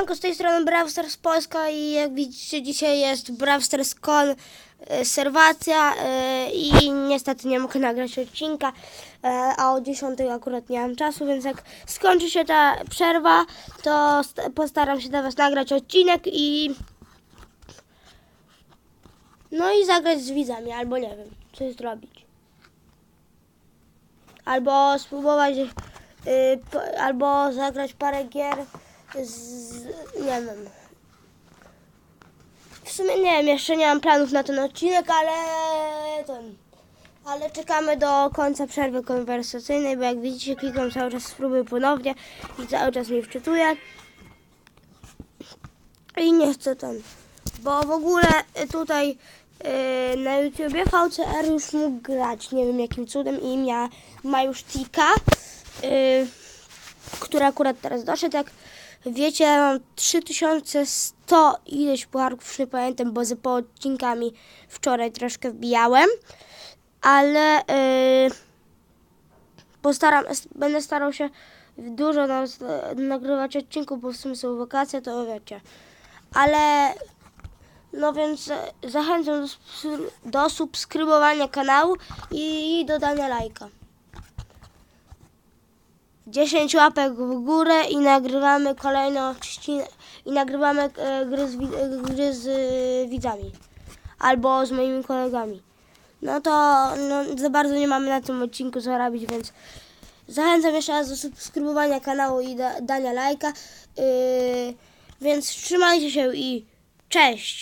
Siemanko, z tej strony Brawl Stars Polska i jak widzicie dzisiaj jest Brawl Stars Con e, serwacja e, i niestety nie mogę nagrać odcinka, e, a o 10 akurat nie mam czasu, więc jak skończy się ta przerwa, to st- postaram się dla Was nagrać odcinek i no i zagrać z widzami, albo nie wiem, coś zrobić. Albo spróbować, y, albo zagrać parę gier z, nie wiem. W sumie nie wiem, jeszcze nie mam planów na ten odcinek, ale ten. Ale czekamy do końca przerwy konwersacyjnej, bo jak widzicie klikam cały czas spróbuj ponownie i cały czas mi wczytuje. I nie chcę ten. Bo w ogóle y, tutaj y, na YouTubie VCR już mógł grać, nie wiem jakim cudem i mia, ma już tika, y, który akurat teraz doszedł. Jak wiecie, ja mam 3100 ileś pucharków, już nie pamiętam, bo za po odcinkami wczoraj troszkę wbijałem, ale y, postaram, będę starał się dużo nas, nagrywać odcinków, bo w sumie są wakacje, to wiecie. Ale no więc e, zachęcam do, do subskrybowania kanału i dodania lajka. 10 łapek w górę i nagrywamy kolejne odcinek i nagrywamy e, gry z, e, gry z e, widzami albo z moimi kolegami. No to no, za bardzo nie mamy na tym odcinku co robić, więc zachęcam jeszcze raz do subskrybowania kanału i da, dania lajka. Yy, więc trzymajcie się i cześć!